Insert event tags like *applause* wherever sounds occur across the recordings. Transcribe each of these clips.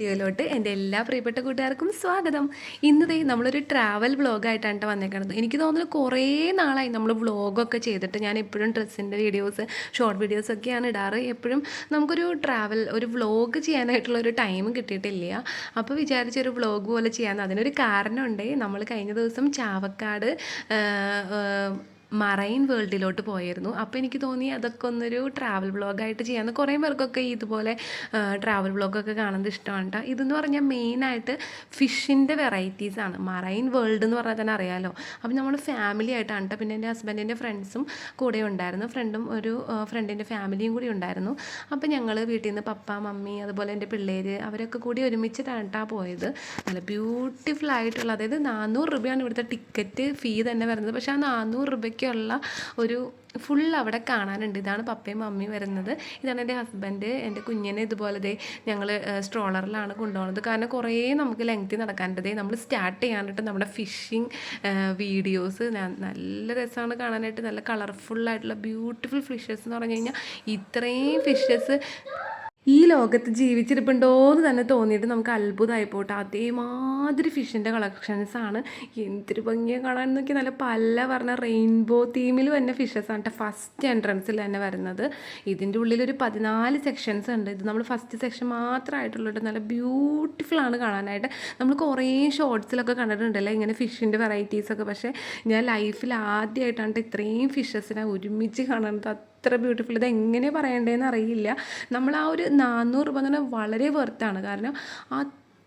വീഡിയോയിലോട്ട് എന്റെ എല്ലാ പ്രിയപ്പെട്ട കൂട്ടുകാർക്കും സ്വാഗതം. ഇന്നതേ നമ്മളൊരു ട്രാവൽ വ്ളോഗായിട്ടാണ് വന്നേക്കുന്നത് എനിക്ക് തോന്നുന്നു കുറേ നാളായി നമ്മൾ വ്ളോഗൊക്കെ ചെയ്തിട്ട് ഞാൻ എപ്പോഴും ഡ്രസ്സിന്റെ വീഡിയോസ് ഷോർട്ട് വീഡിയോസൊക്കെയാണ് ഇടാറ്. എപ്പോഴും നമുക്കൊരു ട്രാവൽ ഒരു വ്ളോഗ് ചെയ്യാനായിട്ടുള്ള ഒരു ടൈം കിട്ടിയിട്ടില്ല. അപ്പോൾ വിചാരിച്ചൊരു വ്ളോഗ് പോലെ ചെയ്യാമെന്ന് അതിനൊരു കാരണമുണ്ട് നമ്മൾ കഴിഞ്ഞ ദിവസം ചാവക്കാട് മറൈൻ വേൾഡിലോട്ട് പോയിരുന്നു അപ്പോൾ എനിക്ക് തോന്നി അതൊക്കെ ഒന്നൊരു ട്രാവൽ വ്ളോഗായിട്ട് ചെയ്യാമെന്ന് കുറേ പേർക്കൊക്കെ ഇതുപോലെ ട്രാവൽ വ്ളോഗൊക്കെ കാണുന്നത് ഇഷ്ടമാണ് കേട്ടോ ഇതെന്ന് പറഞ്ഞാൽ മെയിനായിട്ട് ഫിഷിന്റെ വെറൈറ്റീസാണ് മറൈൻ വേൾഡ് എന്ന് പറഞ്ഞാൽ തന്നെ അറിയാമല്ലോ അപ്പോൾ നമ്മൾ ഫാമിലി ആയിട്ടാണ് കേട്ടോ പിന്നെ എന്റെ ഹസ്ബൻഡിന്റെ ഫ്രണ്ട്സും കൂടെ ഉണ്ടായിരുന്നു. ഫ്രണ്ടും ഒരു ഫ്രണ്ടിന്റെ ഫാമിലിയും കൂടി ഉണ്ടായിരുന്നു. അപ്പോൾ ഞങ്ങൾ വീട്ടിൽ നിന്ന് പപ്പ മമ്മി അതുപോലെ എന്റെ പിള്ളേർ അവരൊക്കെ കൂടി ഒരുമിച്ചിട്ടാണ് കേട്ടോ പോയത്. നല്ല ബ്യൂട്ടിഫുൾ ആയിട്ടുള്ള അതായത് നാനൂറ് രൂപയാണ് ഇവിടുത്തെ ടിക്കറ്റ് ഫീ തന്നെ വരുന്നത്. പക്ഷേ ആ നാനൂറ് രൂപയ്ക്കുള്ള ഒരു ഫുൾ അവിടെ കാണാനുണ്ട്. ഇതാണ് പപ്പയും മമ്മിയും വരുന്നത്. ഇതാണ് എന്റെ ഹസ്ബൻഡ് എന്റെ കുഞ്ഞിനെ ഇതുപോലെ ഞങ്ങൾ സ്ട്രോളറിലാണ് കൊണ്ടുപോകുന്നത്. കാരണം കുറേ നമുക്ക് ലെങ്തി നടക്കാനുണ്ട്. ദേ നമ്മൾ സ്റ്റാർട്ട് ചെയ്യാനായിട്ട് നമ്മുടെ ഫിഷിങ് വീഡിയോസ് നല്ല രസമാണ് കാണാനായിട്ട്. നല്ല കളർഫുള്ളായിട്ടുള്ള ബ്യൂട്ടിഫുൾ ഫിഷസ് എന്ന് പറഞ്ഞു കഴിഞ്ഞാൽ ഇത്രയും ഫിഷസ് ഈ ലോകത്ത് ജീവിച്ചിരിപ്പുണ്ടോ എന്ന് തന്നെ തോന്നിയിട്ട് നമുക്ക് അത്ഭുതമായി പോട്ടെ. അതേമാതിരി ഫിഷിന്റെ കളക്ഷൻസ് ആണ്. എന്തൊരു ഭംഗിയാണ് കാണാൻ നോക്കി നല്ല പല പറഞ്ഞ റെയിൻബോ തീമിൽ തന്നെ ഫിഷസ് ആണ് ഫസ്റ്റ് എൻട്രൻസിൽ തന്നെ വരുന്നത്. ഇതിന്റെ ഉള്ളിൽ ഒരു പതിനാല് സെക്ഷൻസ് ഉണ്ട്. ഇത് നമ്മൾ ഫസ്റ്റ് സെക്ഷൻ മാത്രമായിട്ടുള്ളത് നല്ല ബ്യൂട്ടിഫുൾ ആണ് കാണാനായിട്ട്. നമ്മൾ കുറേ ഷോർട്സിലൊക്കെ കണ്ടിട്ടുണ്ടല്ലോ ഇങ്ങനെ ഫിഷിന്റെ വെറൈറ്റീസൊക്കെ പക്ഷേ ഞാൻ ലൈഫിൽ ആദ്യമായിട്ടാണ് ഇത്രയും ഫിഷസിനെ ഒരുമിച്ച് കാണുന്നത് അത്ര ബ്യൂട്ടിഫുൾ ഇത് എങ്ങനെ പറയണ്ടേന്ന് അറിയില്ല. നമ്മൾ ആ ഒരു നാനൂറ് രൂപ എന്ന് പറഞ്ഞാൽ വളരെ വെർത്താണ് കാരണം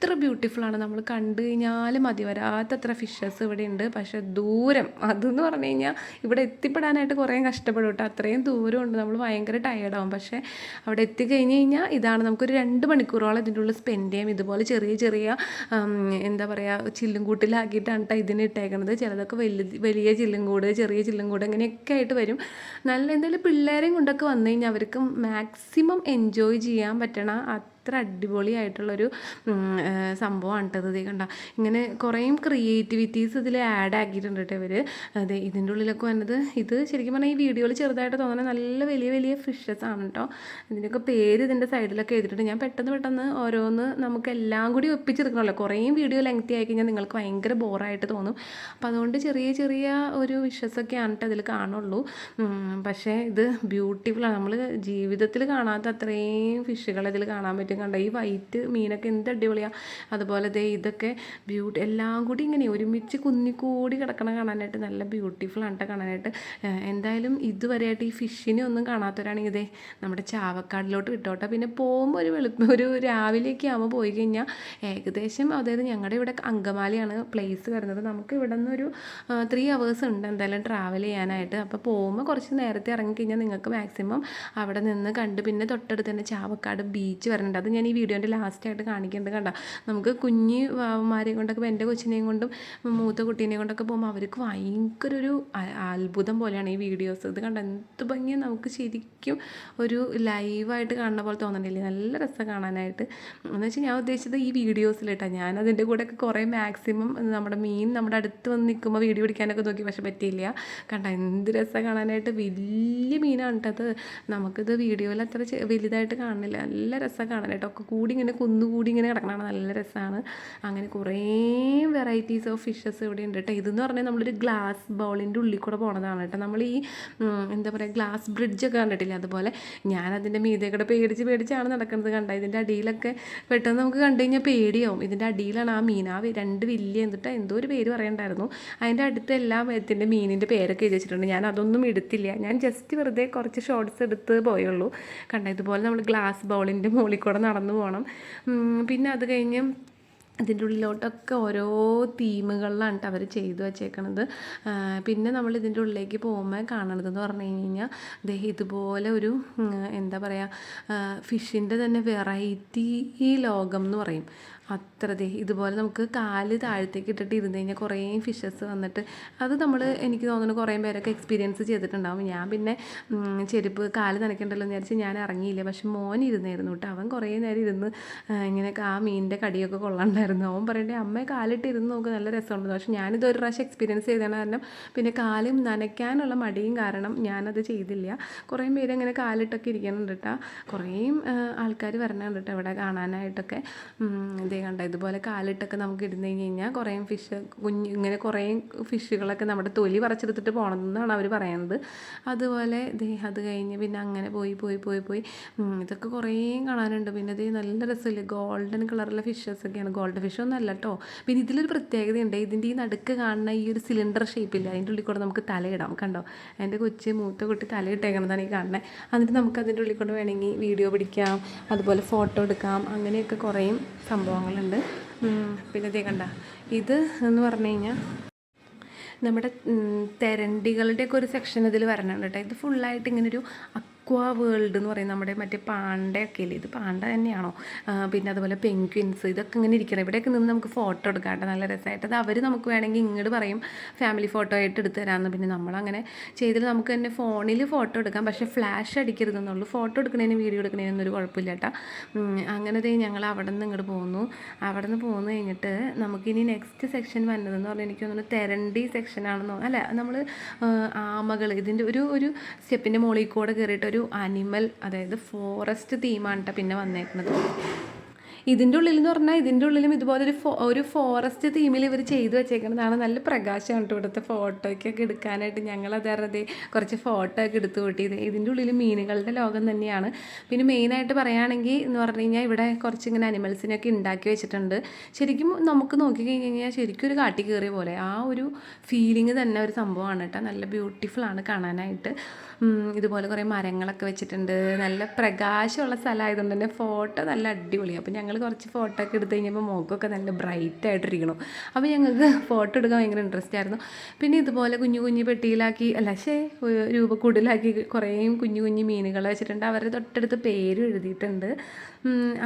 അത്ര ബ്യൂട്ടിഫുള്ളാണ് നമ്മൾ കണ്ടു കഴിഞ്ഞാൽ മതി. വരാത്തത്ര ഫിഷസ് ഇവിടെ ഉണ്ട് പക്ഷെ ദൂരം അതെന്ന് പറഞ്ഞു കഴിഞ്ഞാൽ ഇവിടെ എത്തിപ്പെടാനായിട്ട് കുറേ കഷ്ടപ്പെടും കേട്ടോ. അത്രയും ദൂരമുണ്ട്. നമ്മൾ ഭയങ്കര ടയേർഡാവും പക്ഷേ അവിടെ എത്തിക്കഴിഞ്ഞ് കഴിഞ്ഞാൽ ഇതാണ് നമുക്കൊരു രണ്ട് മണിക്കൂറോളം ഇതിന്റെ ഉള്ളിൽ സ്പെൻഡ് ചെയ്യാം. ഇതുപോലെ ചെറിയ ചെറിയ എന്താ പറയുക ചില്ലും കൂട്ടിലാക്കിയിട്ടാണ് കേട്ടോ ഇതിന് ഇട്ടേക്കുന്നത് ചിലതൊക്കെ വലിയ വലിയ ചില്ലും കൂട് ചെറിയ ചില്ലും കൂട് അങ്ങനെയൊക്കെ ആയിട്ട് വരും. നല്ല എന്തായാലും പിള്ളേരെയും കൊണ്ടൊക്കെ വന്നു കഴിഞ്ഞാൽ അവർക്ക് മാക്സിമം എൻജോയ് ചെയ്യാൻ പറ്റണ അത്ര അടിപൊളിയായിട്ടുള്ളൊരു സംഭവമാണ് കേട്ടത് ഇത് കണ്ട. ഇങ്ങനെ കുറേയും ക്രിയേറ്റിവിറ്റീസ് ഇതിൽ ആഡ് ആക്കിയിട്ടുണ്ട് കേട്ടോ ഇവർ അതെ ഇതിന്റെ ഉള്ളിലൊക്കെ വന്നത് ഇത് ശരിക്കും പറഞ്ഞാൽ ഈ വീഡിയോയിൽ ചെറുതായിട്ട് തോന്നുന്ന നല്ല വലിയ വലിയ ഫിഷസ് ആണ് കേട്ടോ. ഇതിന്റെയൊക്കെ പേര് ഇതിന്റെ സൈഡിലൊക്കെ എഴുതിയിട്ടുണ്ട്. ഞാൻ പെട്ടെന്ന് പെട്ടെന്ന് ഓരോന്ന് നമുക്ക് എല്ലാം കൂടി ഒപ്പിച്ചെടുക്കണമല്ലോ. കുറേയും വീഡിയോ ലെങ്ത്തി ആയി കഴിഞ്ഞാൽ നിങ്ങൾക്ക് ഭയങ്കര ബോറായിട്ട് തോന്നും. അപ്പോൾ അതുകൊണ്ട് ചെറിയ ചെറിയ ഒരു വിഷസൊക്കെയാണ് കേട്ടോ ഇതിൽ കാണുള്ളൂ. പക്ഷേ ഇത് ബ്യൂട്ടിഫുള്ളാണ് നമ്മൾ ജീവിതത്തിൽ കാണാത്ത അത്രയും ഫിഷുകൾ ഇതിൽ കാണാൻ പറ്റും. കണ്ട ഈ വൈറ്റ് മീനൊക്കെ എന്ത് അടിപൊളിയാണ് അതുപോലെ ദേ ഇതൊക്കെ ബ്യൂട്ടി എല്ലാം കൂടി ഇങ്ങനെ ഒരുമിച്ച് കുന്നിക്കൂടി കിടക്കണ കാണാനായിട്ട് നല്ല ബ്യൂട്ടിഫുൾ ആണ് കാണാനായിട്ട്. എന്തായാലും ഇതുവരെയായിട്ട് ഈ ഫിഷിനെ ഒന്നും കാണാത്തവരാണെങ്കിൽ ഇതേ നമ്മുടെ ചാവക്കാടിലോട്ട് വിട്ടോട്ടെ. പിന്നെ പോകുമ്പോൾ ഒരു വെളുപ്പ് ഒരു രാവിലെയൊക്കെ ആകുമ്പോൾ പോയി കഴിഞ്ഞാൽ ഏകദേശം അതായത് ഞങ്ങളുടെ ഇവിടെ അങ്കമാലിയാണ് പ്ലേസ് വരുന്നത്. നമുക്ക് ഇവിടെ നിന്നൊരു ത്രീ അവേഴ്സ് ഉണ്ട് എന്തായാലും ട്രാവൽ ചെയ്യാനായിട്ട്. അപ്പോൾ പോകുമ്പോൾ കുറച്ച് നേരത്തെ ഇറങ്ങിക്കഴിഞ്ഞാൽ നിങ്ങൾക്ക് മാക്സിമം അവിടെ നിന്ന് കണ്ട് പിന്നെ തൊട്ടടുത്ത് തന്നെ ചാവക്കാട് ബീച്ച് വരുന്നുണ്ട് അത് ഞാൻ ഈ വീഡിയോന്റെ ലാസ്റ്റായിട്ട് കാണിക്കുന്നത് കണ്ട. നമുക്ക് കുഞ്ഞ് വാവന്മാരെയും കൊണ്ടൊക്കെ എന്റെ കൊച്ചിനെയും കൊണ്ടും മൂത്ത കുട്ടീനെയും കൊണ്ടൊക്കെ പോകുമ്പോൾ അവർക്ക് ഭയങ്കര ഒരു അത്ഭുതം പോലെയാണ് ഈ വീഡിയോസ്. ഇത് കണ്ട എന്ത് ഭംഗിയും നമുക്ക് ശരിക്കും ഒരു ലൈവായിട്ട് കാണുന്ന പോലെ തോന്നണില്ലേ? നല്ല രസം കാണാനായിട്ട്. എന്ന് വെച്ചാൽ ഞാൻ ഉദ്ദേശിച്ചത് ഈ വീഡിയോസിലിട്ടാ. ഞാൻ അതിന്റെ കൂടെയൊക്കെ കുറേ മാക്സിമം നമ്മുടെ മീൻ നമ്മുടെ അടുത്ത് വന്ന് നിൽക്കുമ്പോൾ വീഡിയോ പിടിക്കാനൊക്കെ നോക്കി. പക്ഷെ പറ്റിയില്ല. കണ്ട എന്ത് രസം കാണാനായിട്ട് വലിയ മീനാണ് കേട്ടത് നമുക്കിത് വീഡിയോയിൽ അത്ര വലുതായിട്ട് കാണുന്നില്ല. നല്ല രസം കാണാനായിട്ട് ഒക്കെ കൂടി ഇങ്ങനെ കുന്നുകൂടി ഇങ്ങനെ കിടക്കണതാണ്. നല്ല രസമാണ് അങ്ങനെ കുറേ വെറൈറ്റീസ് ഓഫ് ഫിഷസ് ഇവിടെ ഉണ്ട് കേട്ടോ ഇതെന്ന് പറഞ്ഞാൽ നമ്മളൊരു ഗ്ലാസ് ബൗളിന്റെ ഉള്ളിൽ കൂടെ പോണതാണ് കേട്ടോ നമ്മൾ ഈ എന്താ പറയുക ഗ്ലാസ് ബ്രിഡ്ജൊക്കെ കണ്ടിട്ടില്ല? അതുപോലെ ഞാൻ അതിന്റെ മീതെ കൂടെ പേടിച്ച് പേടിച്ചാണ് നടക്കുന്നത് കണ്ട? ഇതിന്റെ അടിയിലൊക്കെ പെട്ടെന്ന് നമുക്ക് കണ്ടു കഴിഞ്ഞാൽ പേടിയാവും. ഇതിന്റെ അടിയിലാണ് ആ മീൻ ആ രണ്ട് വലിയ എന്നിട്ട് എന്തോ ഒരു പേര് പറയണ്ടായിരുന്നു. അതിന്റെ അടുത്ത് എല്ലാ ഇതിന്റെ മീനിന്റെ പേരൊക്കെ എഴുതി വെച്ചിട്ടുണ്ട്. ഞാൻ അതൊന്നും എടുത്തില്ല. ഞാൻ ജസ്റ്റ് വെറുതെ കുറച്ച് ഷോർട്ട്സ് എടുത്ത് പോയുള്ളൂ. കണ്ട? ഇതുപോലെ നമ്മൾ ഗ്ലാസ് ബൗളിന്റെ മുകളിൽ കൂടെ നടന്നു പോകണം പിന്നെ അത് കഴിഞ്ഞ് ഇതിന്റെ ഉള്ളിലോട്ടൊക്കെ ഓരോ തീമുകളിലാണ് അവർ ചെയ്തു വച്ചേക്കണത്. പിന്നെ നമ്മൾ ഇതിന്റെ ഉള്ളിലേക്ക് പോകുമ്പോൾ കാണണതെന്ന് പറഞ്ഞു കഴിഞ്ഞാൽ ദേ ഇതുപോലെ ഒരു എന്താ പറയുക ഫിഷിന്റെ തന്നെ വെറൈറ്റി ലോകം എന്ന് പറയും. അത്ര ദേ ഇതുപോലെ നമുക്ക് കാൽ താഴത്തേക്ക് ഇട്ടിട്ട് ഇരുന്ന് കഴിഞ്ഞാൽ കുറേ ഫിഷസ് വന്നിട്ട് അത് നമ്മൾ എനിക്ക് തോന്നുന്നു കുറേ പേരൊക്കെ എക്സ്പീരിയൻസ് ചെയ്തിട്ടുണ്ടാവും. ഞാൻ പിന്നെ ചെരുപ്പ് കാൽ നനയ്ക്കണ്ടല്ലോ എന്ന് വിചാരിച്ച് ഞാൻ ഇറങ്ങിയില്ല. പക്ഷെ മോൻ ഇരുന്നായിരുന്നു കേട്ടോ. അവൻ കുറേ നേരം ഇരുന്ന് ഇങ്ങനെ ആ മീനിന്റെ കടിയൊക്കെ കൊള്ളണ്ടായിരുന്നു ഉണ്ടായിരുന്നു അവൻ പറയണ്ടേ അമ്മ കാലിട്ട് ഇരുന്ന് നോക്ക് നല്ല രസമുണ്ട് പക്ഷെ ഞാനിത് ഒരു പ്രാവശ്യം എക്സ്പീരിയൻസ് ചെയ്തതാണ് കാരണം പിന്നെ കാലും നനയ്ക്കാനുള്ള മടിയും കാരണം ഞാനത് ചെയ്തില്ല. കുറേ പേര് അങ്ങനെ കാലിട്ടൊക്കെ ഇരിക്കുന്നുണ്ട് കേട്ടോ. കുറേയും ആൾക്കാർ വരണുണ്ട് കേട്ടോ ഇവിടെ കാണാനായിട്ടൊക്കെ. ഇതേ കണ്ട ഇതുപോലെ കാലിട്ടൊക്കെ നമുക്ക് ഇരുന്ന് കഴിഞ്ഞ് കഴിഞ്ഞാൽ കുറേ ഫിഷ് കുഞ്ഞ് ഇങ്ങനെ കുറേ ഫിഷുകളൊക്കെ നമ്മുടെ തൊലി പറിച്ചെടുത്തിട്ട് പോകണമെന്നാണ് അവർ പറയുന്നത് അതുപോലെ ദേ അത് കഴിഞ്ഞ് പിന്നെ അങ്ങനെ പോയി പോയി പോയി പോയി. ഇതൊക്കെ കുറേ കാണാനുണ്ട്. പിന്നെ ഇത് നല്ല രസമില്ലേ ഗോൾഡൻ കളറിലെ ഫിഷസ് ഒക്കെയാണ്. ഗോൾഡൻ ഫിഷ് ഒന്നും അല്ല കേട്ടോ. പിന്നെ ഇതിലൊരു പ്രത്യേകതയുണ്ട്. ഇതിന്റെ ഈ നടുക്ക് കാണുന്ന ഈ ഒരു സിലിണ്ടർ ഷേപ്പില്ല അതിന്റെ ഉള്ളിൽ കൂടെ നമുക്ക് തലയിടാം കണ്ടോ? എന്റെ കൊച്ച് മൂത്ത കുട്ടി തലയിട്ടേക്കണതാണ് ഈ കാണുന്നത് എന്നിട്ട് നമുക്ക് അതിന്റെ ഉള്ളിൽ കൂടെ വേണമെങ്കിൽ വീഡിയോ പിടിക്കാം അതുപോലെ ഫോട്ടോ എടുക്കാം അങ്ങനെയൊക്കെ കുറേ സംഭവങ്ങളുണ്ട്. പിന്നെ ഇതേ കണ്ട ഇത് എന്ന് പറഞ്ഞു കഴിഞ്ഞാൽ നമ്മുടെ തെരണ്ടികളുടെയൊക്കെ ഒരു സെക്ഷൻ ഇതിൽ വരണുണ്ട് കേട്ടോ. ഇത് ഫുള്ളായിട്ട് ഇങ്ങനൊരു അക്വാ വേൾഡ് എന്ന് പറയും നമ്മുടെ മറ്റേ പാണ്ടയൊക്കെ ഇല്ലേ? ഇത് പാണ്ട തന്നെയാണോ? പിന്നെ അതുപോലെ പെൻഗ്വിൻസ് ഇതൊക്കെ ഇങ്ങനെ ഇരിക്കണം. ഇവിടെയൊക്കെ നിന്ന് നമുക്ക് ഫോട്ടോ എടുക്കാം നല്ല രസമായിട്ട്. അത് അവർ നമുക്ക് വേണമെങ്കിൽ ഇങ്ങോട്ട് പറയും ഫാമിലി ഫോട്ടോ ആയിട്ട് എടുത്ത് തരാമെന്ന്. പിന്നെ നമ്മളങ്ങനെ ചെയ്തിട്ട് നമുക്ക് തന്നെ ഫോണിൽ ഫോട്ടോ എടുക്കാം. പക്ഷേ ഫ്ലാഷ് അടിക്കരുതെന്നുള്ളൂ. ഫോട്ടോ എടുക്കണേനും വീഡിയോ എടുക്കണേനൊന്നും ഒരു കുഴപ്പമില്ല കേട്ടോ. അങ്ങനെ ഞങ്ങൾ അവിടെ നിന്ന് ഇങ്ങോട്ട് പോകുന്നു അവിടെ നിന്ന് പോന്നു കഴിഞ്ഞിട്ട് നമുക്കിനി നെക്സ്റ്റ് സെക്ഷൻ വന്നതെന്ന് പറഞ്ഞാൽ എനിക്ക് തോന്നുന്നു തെരണ്ടി സെക്ഷനാണെന്നോ അല്ല നമ്മൾ ആമകൾ ഇതിന്റെ ഒരു ഒരു സ്റ്റെപ്പിന്റെ മുകളിൽ കൂടെ കയറിയിട്ട് ഒരു അനിമൽ അതായത് ഫോറസ്റ്റ് തീമാണ് കേട്ടോ പിന്നെ വന്നേക്കുന്നത്. ഇതിന്റെ ഉള്ളിൽ എന്ന് പറഞ്ഞാൽ ഇതിന്റെ ഉള്ളിലും ഇതുപോലെ ഒരു ഫോ ഒരു ഫോറസ്റ്റ് തീമിൽ ഇവർ ചെയ്തു വെച്ചേക്കുന്നതാണ്. നല്ല പ്രകാശമാണ് ഇവിടുത്തെ ഫോട്ടോയ്ക്കൊക്കെ എടുക്കാനായിട്ട്. ഞങ്ങൾ അതറിയാതെ കുറച്ച് ഫോട്ടോ ഒക്കെ എടുത്തു കൂട്ടിയത്. ഇതിന്റെ ഉള്ളിൽ മീനുകളുടെ ലോകം തന്നെയാണ്. പിന്നെ മെയിനായിട്ട് പറയുകയാണെങ്കിൽ എന്ന് പറഞ്ഞു കഴിഞ്ഞാൽ ഇവിടെ കുറച്ച് ഇങ്ങനെ അനിമൽസിനെയൊക്കെ ഉണ്ടാക്കി വെച്ചിട്ടുണ്ട്. ശരിക്കും നമുക്ക് നോക്കി കഴിഞ്ഞ് കഴിഞ്ഞാൽ ശരിക്കും ഒരു കാട്ടി കയറിയ പോലെ. ആ ഒരു ഫീലിംഗ് തന്നെ ഒരു സംഭവമാണ് കേട്ടോ നല്ല ബ്യൂട്ടിഫുൾ ആണ് കാണാനായിട്ട്. ഇതുപോലെ കുറേ മരങ്ങളൊക്കെ വെച്ചിട്ടുണ്ട്. നല്ല പ്രകാശമുള്ള സ്ഥലമായതുകൊണ്ട് തന്നെ ഫോട്ടോ നല്ല അടിപൊളിയാണ് അപ്പോൾ ഞങ്ങൾ കുറച്ച് ഫോട്ടോ ഒക്കെ എടുത്ത് കഴിഞ്ഞപ്പോൾ മുഖമൊക്കെ നല്ല ബ്രൈറ്റ് ആയിട്ടിരിക്കണം. അപ്പോൾ ഞങ്ങൾക്ക് ഫോട്ടോ എടുക്കാൻ ഭയങ്കര ഇൻട്രസ്റ്റ് ആയിരുന്നു. പിന്നെ ഇതുപോലെ കുഞ്ഞു കുഞ്ഞു പെട്ടിയിലാക്കി അല്ല ശേ രൂപക്കൂടിലാക്കി കുറേ കുഞ്ഞു കുഞ്ഞു മീനുകൾ വെച്ചിട്ടുണ്ട്. അവരുടെ തൊട്ടടുത്ത് പേരും എഴുതിയിട്ടുണ്ട്.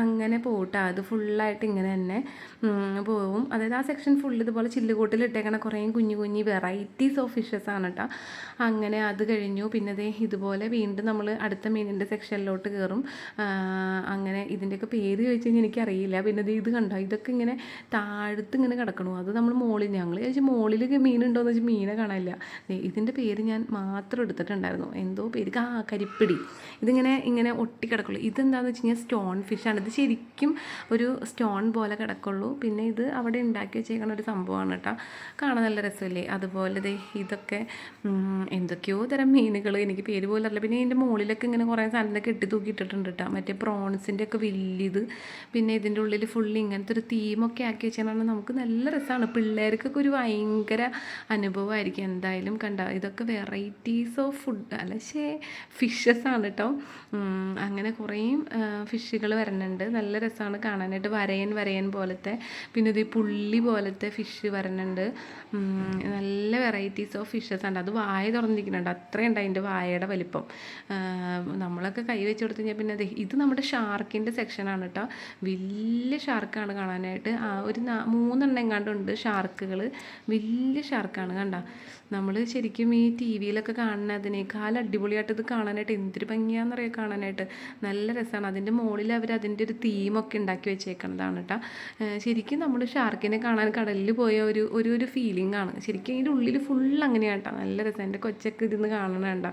അങ്ങനെ പോട്ടാ അത് ഫുള്ളായിട്ട് ഇങ്ങനെ തന്നെ പോവും. അതായത് ആ സെക്ഷൻ ഫുൾ ഇതുപോലെ ചില്ലുകൂട്ടിൽ ഇട്ടേക്കണ കുറേ കുഞ്ഞു കുഞ്ഞു വെറൈറ്റീസ് ഓഫ് ഫിഷസ് ആണ് കേട്ടോ അങ്ങനെ അത് കഴിഞ്ഞു. പിന്നെ ദേ ഇതുപോലെ വീണ്ടും നമ്മൾ അടുത്ത മീനിന്റെ സെക്ഷനിലോട്ട് കയറും അങ്ങനെ ഇതിന്റെയൊക്കെ പേര് ചോദിച്ചു കഴിഞ്ഞാൽ എനിക്കറിയില്ല. പിന്നെ അത് ഇത് കണ്ടോ? ഇതൊക്കെ ഇങ്ങനെ താഴത്ത് ഇങ്ങനെ കിടക്കണു. അത് നമ്മൾ മുകളിൽ ഞങ്ങൾ ചോദിച്ചു മുകളിൽ മീനുണ്ടോയെന്ന് വെച്ചാൽ മീനെ കാണാനില്ല. ഇതിന്റെ പേര് ഞാൻ മാത്രം എടുത്തിട്ടുണ്ടായിരുന്നു. എന്തോ പേര്? ആ കരിപ്പിടി. ഇതിങ്ങനെ ഇങ്ങനെ ഒട്ടി കിടക്കുള്ളൂ ഇതെന്താണെന്ന് വെച്ച് കഴിഞ്ഞാൽ സ്റ്റോൺ ഫിഷാണ് ഇത് ശരിക്കും ഒരു സ്റ്റോൺ പോലെ കിടക്കുള്ളൂ. പിന്നെ ഇത് അവിടെ ഉണ്ടാക്കി വെച്ചേക്കുന്ന ഒരു സംഭവമാണ് കേട്ടോ. കാണാൻ നല്ല രസമല്ലേ? അതുപോലെ ദേ ഇതൊക്കെ എന്തൊക്കെയോ തരം മീനുകൾ. എനിക്ക് പേര് പോലെ അറിയില്ല. പിന്നെ ഇതിന്റെ മുകളിലൊക്കെ ഇങ്ങനെ കുറേ സാധനം കെട്ടി തൂക്കിയിട്ടിട്ടുണ്ട് കേട്ടോ. മറ്റേ പ്രോൺസിന്റെ ഒക്കെ വലിയത് പിന്നെ ഇതിന്റെ ഉള്ളിൽ ഫുള്ള് ഇങ്ങനത്തെ ഒരു തീമൊക്കെ ആക്കി വെച്ചാൽ നമുക്ക് നല്ല രസമാണ്. പിള്ളേർക്കൊക്കെ ഒരു ഭയങ്കര അനുഭവമായിരിക്കും. എന്തായാലും കണ്ട ഇതൊക്കെ വെറൈറ്റീസ് ഓഫ് ഫുഡ് അല്ല ഫിഷസ് ആണ് കേട്ടോ. അങ്ങനെ കുറേ ഫിഷുകൾ വരുന്നുണ്ട് നല്ല രസമാണ് കാണാനായിട്ട്. വരയൻ വരയൻ പോലത്തെ. പിന്നെ ഇത് പുള്ളി പോലത്തെ ഫിഷ് വരണുണ്ട് നല്ല വെറൈറ്റീസ് ഓഫ് ഫിഷസ് ഉണ്ട് അത് വായ തുറന്നിരിക്കുന്നുണ്ട്. അത്രയുണ്ട് അതിന്റെ വായയുടെ വലിപ്പം. നമ്മളൊക്കെ കൈ വെച്ച് കൊടുത്തു കഴിഞ്ഞാൽ പിന്നെ ഇത് നമ്മുടെ ഷാർക്കിന്റെ സെക്ഷനാണ് കേട്ടോ വലിയ ഷാർക്കാണ് കാണാനായിട്ട്. ആ ഒരു മൂന്നെണ്ണം എങ്ങാണ്ടുണ്ട് ഷാർക്കുകൾ വലിയ ഷാർക്കാണ് കണ്ട. നമ്മൾ ശരിക്കും ഈ ടി വിയിലൊക്കെ കാണുന്നതിനേക്കാൾ അടിപൊളിയായിട്ട് ഇത് കാണാനായിട്ട് എന്തൊരു ഭംഗിയാണെന്നറിയാം കാണാനായിട്ട്. നല്ല രസമാണ് അതിന്റെ മുകളിൽ അവർ അതിന്റെ ഒരു തീമൊക്കെ ഉണ്ടാക്കി വെച്ചേക്കുന്നതാണ് കേട്ടോ ശരിക്കും നമ്മൾ ഷാർക്കിനെ കാണാൻ കടലിൽ പോയ ഒരു ഒരു ഒരു ഫീലിംഗ് ആണ്. ശരിക്കും ഇതിന്റെ ഉള്ളിൽ ഫുൾ അങ്ങനെയാണ് കേട്ടോ നല്ല രസം. എന്റെ കൊച്ചൊക്കെ ഇതിന്ന് കാണണ കണ്ട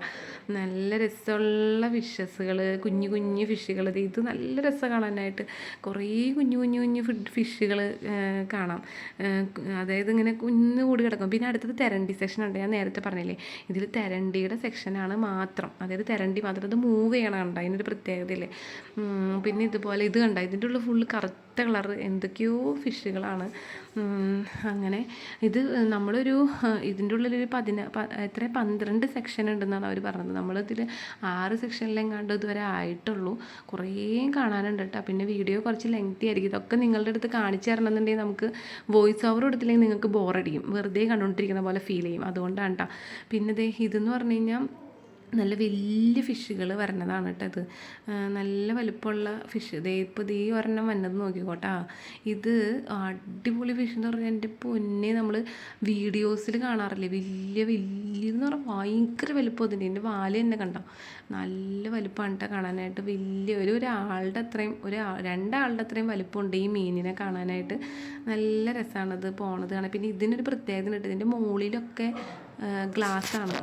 നല്ല രസമുള്ള ഫിഷസുകൾ കുഞ്ഞു കുഞ്ഞു ഫിഷുകൾ ഇത് നല്ല രസം കാണാനായിട്ട് കുറേ കുഞ്ഞു കുഞ്ഞു കുഞ്ഞു ഫിഷുകൾ കാണാം. അതായത് ഇങ്ങനെ കുഞ്ഞു കൂടി കിടക്കും. പിന്നെ അടുത്തത് തെരണ്ടി സെക്ഷൻ ഉണ്ട്. ഞാൻ നേരത്തെ പറഞ്ഞില്ലേ? ഇതിൽ തെരണ്ടിയുടെ സെക്ഷനാണ് മാത്രം. അതായത് തെരണ്ടി മാത്രം അത് മൂവ് ചെയ്യണം കണ്ട അതിനൊരു പ്രത്യേകതയില്ലേ? ഉം, പിന്നെ ഇതുപോലെ ഇത് കണ്ട? ഇതിന്റെ ഉള്ളിൽ ഫുള്ള് കറുത്ത കളർ എന്തൊക്കെയോ ഫിഷുകളാണ് അങ്ങനെ. ഇത് നമ്മളൊരു ഇതിന്റെ ഉള്ളിലൊരു പതിന എത്ര പന്ത്രണ്ട് സെക്ഷൻ ഉണ്ടെന്നാണ് അവർ പറഞ്ഞത്. നമ്മളിതിൽ ആറ് സെക്ഷനിലെങ്ങാണ്ട് ഇതുവരെ ആയിട്ടുള്ളൂ. കുറേ കാണാനുണ്ട് കേട്ടോ. പിന്നെ വീഡിയോ കുറച്ച് ലെങ്തി ആയിരിക്കും. ഇതൊക്കെ നിങ്ങളുടെ അടുത്ത് കാണിച്ചു തരണമെന്നുണ്ടെങ്കിൽ നമുക്ക് വോയിസ് ഓവർ കൊടുത്തില്ലെങ്കിൽ നിങ്ങൾക്ക് ബോറടിക്കും വെറുതെ കണ്ടുകൊണ്ടിരിക്കുന്ന പോലെ ഫീൽ ചെയ്യും. അതുകൊണ്ടാണ് കേട്ടോ പിന്നെ ഇതെന്ന് പറഞ്ഞു കഴിഞ്ഞാൽ നല്ല വലിയ ഫിഷുകൾ വരണതാണ് കേട്ടോ ഇത്. നല്ല വലുപ്പമുള്ള ഫിഷ്. ദേ ഇപ്പോൾ ദേ ഒരെണ്ണം വന്നത് നോക്കിക്കോട്ടാ. ഇത് അടിപൊളി ഫിഷ് എന്ന് പറഞ്ഞാൽ എന്റെ പൊന്നെ നമ്മൾ വീഡിയോസിൽ കാണാറില്ലേ? വലിയ വലിയ എന്ന് പറഞ്ഞാൽ ഭയങ്കര വലുപ്പം അതിന്റെ എന്റെ വാൽ തന്നെ കണ്ടോ? നല്ല വലുപ്പമാണ് കേട്ടോ കാണാനായിട്ട്. വലിയ ഒരു ഒരാളുടെ അത്രയും ഒരു രണ്ടാളുടെ അത്രയും വലുപ്പമുണ്ട് ഈ മീനിനെ കാണാനായിട്ട്. നല്ല രസമാണത് പോണത് കാണാൻ. പിന്നെ ഇതിനൊരു പ്രത്യേകത ഉണ്ട് ഇതിന്റെ മുകളിലൊക്കെ ഗ്ലാസ്സാണ്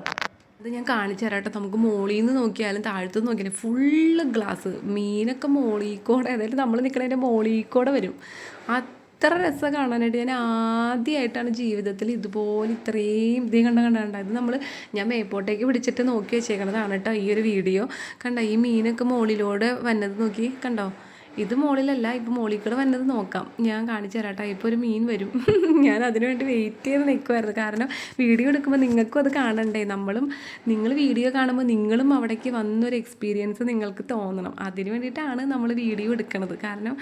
അത് ഞാൻ കാണിച്ചു തരാം കേട്ടോ. നമുക്ക് മോളിൽ നിന്ന് നോക്കിയാലും താഴത്തു നിന്ന് നോക്കിയാലും ഫുള്ള് ഗ്ലാസ് മീനൊക്കെ മോളിക്കൂടെ അതായത് നമ്മൾ നിൽക്കണതിന്റെ കൂടെ വരും. അത്ര രസം കാണാനായിട്ട്. ഞാൻ ആദ്യമായിട്ടാണ് ജീവിതത്തിൽ ഇതുപോലെ ഇത്രയും ഇതേ കണ്ട കണ്ട കണ്ട ഇത് നമ്മൾ ഞാൻ മേപ്പോട്ടേക്ക് പിടിച്ചിട്ട് നോക്കി വെച്ചേക്കണതാണ് കേട്ടോ ഈ ഒരു വീഡിയോ. കണ്ടോ ഈ മീനൊക്കെ മോളിലൂടെ വന്നത് നോക്കി കണ്ടോ? ഇത് മോളിലല്ല ഇപ്പോൾ കൂടെ വന്നത് നോക്കാം. ഞാൻ കാണിച്ചു തരാട്ടെ ഇപ്പോൾ ഒരു മീൻ വരും. *laughs* ഞാൻ അതിനുവേണ്ടി വെയിറ്റ് ചെയ്ത് നിൽക്കുമായിരുന്നു കാരണം വീഡിയോ എടുക്കുമ്പോൾ നിങ്ങൾക്കും അത് കാണണ്ടേ? നമ്മളും നിങ്ങൾ വീഡിയോ കാണുമ്പോൾ നിങ്ങളും അവിടേക്ക് വന്നൊരു എക്സ്പീരിയൻസ് നിങ്ങൾക്ക് തോന്നണം. അതിന് വേണ്ടിയിട്ടാണ് നമ്മൾ വീഡിയോ എടുക്കുന്നത് കാരണം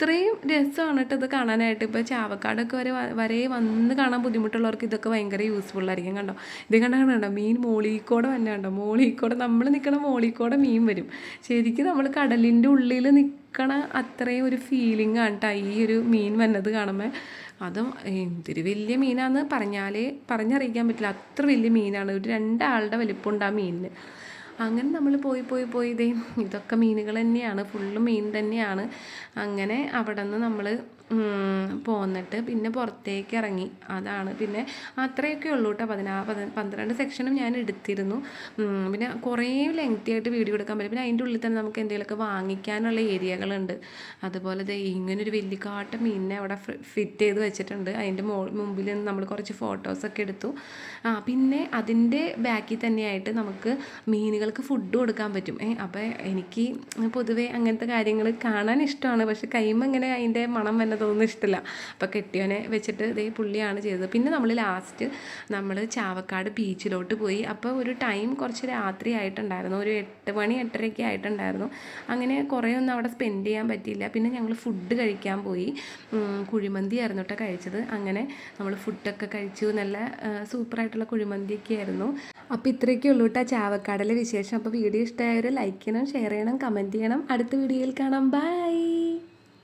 അത്രയും രസമാണ് കേട്ടോ ഇത് കാണാനായിട്ട്. ഇപ്പോൾ ചാവക്കാടൊക്കെ വരെ വരെ വന്ന് കാണാൻ ബുദ്ധിമുട്ടുള്ളവർക്ക് ഇതൊക്കെ ഭയങ്കര യൂസ്ഫുൾ ആയിരിക്കും കണ്ടോ? ഇത് കണ്ട കണ്ടോ? മീൻ മോളിക്കൂടെ തന്നെ കണ്ടോ? മോളിക്കൂടെ നമ്മൾ നിൽക്കണ മോളിക്കൂടെ മീൻ വരും. ശരിക്കും നമ്മൾ കടലിന്റെ ഉള്ളിൽ നിൽക്കണ അത്രയും ഒരു ഫീലിംഗ് ആണ് കേട്ടോ ഈ ഒരു മീൻ വന്നത് കാണുമ്പോൾ അതും എന്തൊരു വലിയ മീനാണെന്ന് പറഞ്ഞാലേ പറഞ്ഞറിയിക്കാൻ പറ്റില്ല. അത്ര വലിയ മീനാണ്. ഒരു രണ്ടാളുടെ വലിപ്പമുണ്ട് ആ മീനിന്. അങ്ങനെ നമ്മൾ പോയി പോയി പോയി. ഇതേ ഇതൊക്കെ മീനുകൾ തന്നെയാണ്. ഫുള്ള് മീൻ തന്നെയാണ്. അങ്ങനെ അവിടെ നിന്ന് നമ്മൾ പോന്നിട്ട് പിന്നെ പുറത്തേക്ക് ഇറങ്ങി. അതാണ്. പിന്നെ അത്രയൊക്കെ ഉള്ളൂ കേട്ടോ പതിനാ പതി പന്ത്രണ്ട് സെക്ഷനും ഞാൻ എടുത്തിരുന്നു. പിന്നെ കുറേ ലെങ്തി ആയിട്ട് വീഡിയോ എടുക്കാൻ പറ്റും. പിന്നെ അതിന്റെ ഉള്ളിൽ തന്നെ നമുക്ക് എന്തെങ്കിലുമൊക്കെ വാങ്ങിക്കാനുള്ള ഏരിയകളുണ്ട്. അതുപോലെ ഇങ്ങനൊരു വലിയ കാട്ട മീനിനെ അവിടെ ഫിറ്റ് ചെയ്ത് വെച്ചിട്ടുണ്ട്. അതിന്റെ മോ മുമ്പിൽ നിന്ന് നമ്മൾ കുറച്ച് ഫോട്ടോസൊക്കെ എടുത്തു. ആ പിന്നെ അതിന്റെ ബാക്കിൽ തന്നെയായിട്ട് നമുക്ക് മീനുകൾക്ക് ഫുഡ് കൊടുക്കാൻ പറ്റും. അപ്പോൾ എനിക്ക് പൊതുവേ അങ്ങനത്തെ കാര്യങ്ങൾ കാണാൻ ഇഷ്ടമാണ്. പക്ഷെ കൈമ ഇങ്ങനെ അതിന്റെ മണം വന്നതൊന്നും ഇഷ്ടമില്ല അപ്പോൾ കെട്ടിയോനെ വെച്ചിട്ട് ഇതേ പുള്ളിയാണ് ചെയ്തത്. പിന്നെ നമ്മൾ ലാസ്റ്റ് നമ്മൾ ചാവക്കാട് ബീച്ചിലോട്ട് പോയി. അപ്പോൾ ഒരു ടൈം കുറച്ച് രാത്രി ആയിട്ടുണ്ടായിരുന്നു. ഒരു എട്ട് മണി എട്ടരയ്ക്ക് ആയിട്ടുണ്ടായിരുന്നു. അങ്ങനെ കുറേ ഒന്നും അവിടെ സ്പെൻഡ് ചെയ്യാൻ പറ്റിയില്ല. പിന്നെ ഞങ്ങൾ ഫുഡ് കഴിക്കാൻ പോയി. കുഴിമന്തി ആയിരുന്നു കേട്ടോ കഴിച്ചത്. അങ്ങനെ നമ്മൾ ഫുഡൊക്കെ കഴിച്ചു. നല്ല സൂപ്പറായിട്ടുള്ള കുഴിമന്തിയൊക്കെ ആയിരുന്നു. അപ്പോൾ ഇത്രയൊക്കെ ഉള്ളൂ കേട്ടോ ചാവക്കാടിലെ വിശേഷം. അപ്പോൾ വീഡിയോ ഇഷ്ടമായവർ ലൈക്ക് ചെയ്യണം ഷെയർ ചെയ്യണം കമന്റ് ചെയ്യണം. അടുത്ത വീഡിയോയിൽ കാണാം. ബൈ